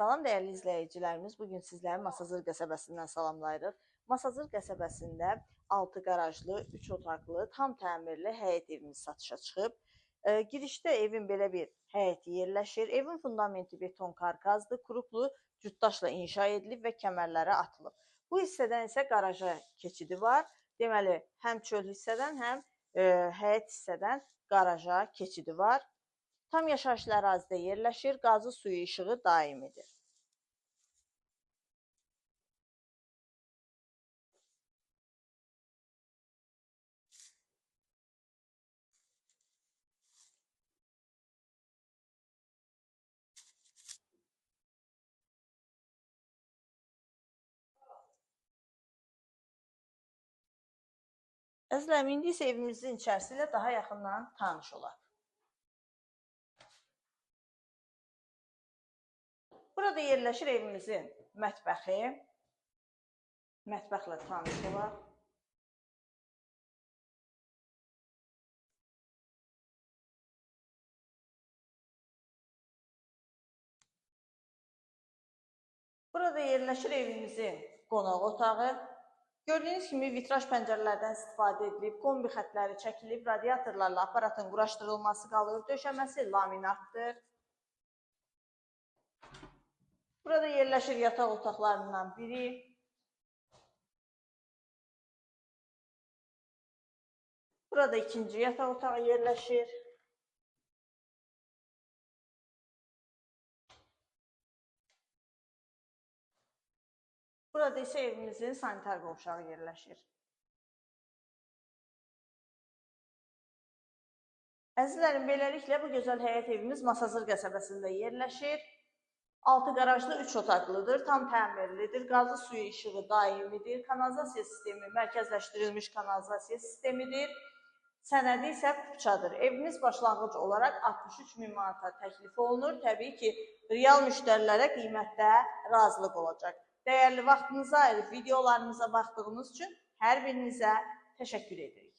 Salam dəyərli izləyicilərimiz, bu gün sizləri Masazır qəsəbəsindən salamlayırıq. Masazır qəsəbəsində 6 qarajlı, 3 otaqlı, tam təmirli həyət evimiz satışa çıxıb. E, girişdə evin belə bir həyəti yerləşir. Evin fundamenti beton karkazdır, kuruklu cütdaşla inşa edilib və kəmərlərə atılıb. Bu hissədən isə qaraja keçidi var. Deməli, həm çöl hissədən, həm e, həyət hissədən qaraja keçidi var. Tam yaşayışlı ərazidə yerləşir, qazı suyu işığı daimidir. Əzizlərim, indi isə evimizin içərisi ilə daha yaxından tanış olaq. Burada yerləşir evimizin mətbəxi. Mətbəxlə tanış olaq. Burada yerləşir evimizin qonaq otağı. Gördüyünüz kimi vitraj pəncərələrdən istifadə edilib, kombi xətləri çəkilib, radiatorlarla aparatın quraşdırılması qalır, döşəməsi laminatdır. Burada yerləşir yataq otaqlarından biri. Burada ikinci yataq otağı yerləşir. Burada isə evimizin sanitar qovşağı yerləşir. Əzizlərim, beləliklə bu gözəl həyət evimiz Masazır qəsəbəsində yerləşir. 6 qarajlı 3 otaqlıdır, tam təmirlidir, qazı suyu işığı daimidir, kanalizasiya sistemi mərkəzləşdirilmiş kanalizasiya sistemidir. Sənədi isə kupçadır. Evimiz başlanğıc olaraq 63 min manata təklif olunur. Təbii ki, real müştərilərə qiymətdə razılıq olacaq. Dəyərli vaxtınızı ayırıb videolarımıza baxdığınız üçün hər birinizə təşəkkür edirik.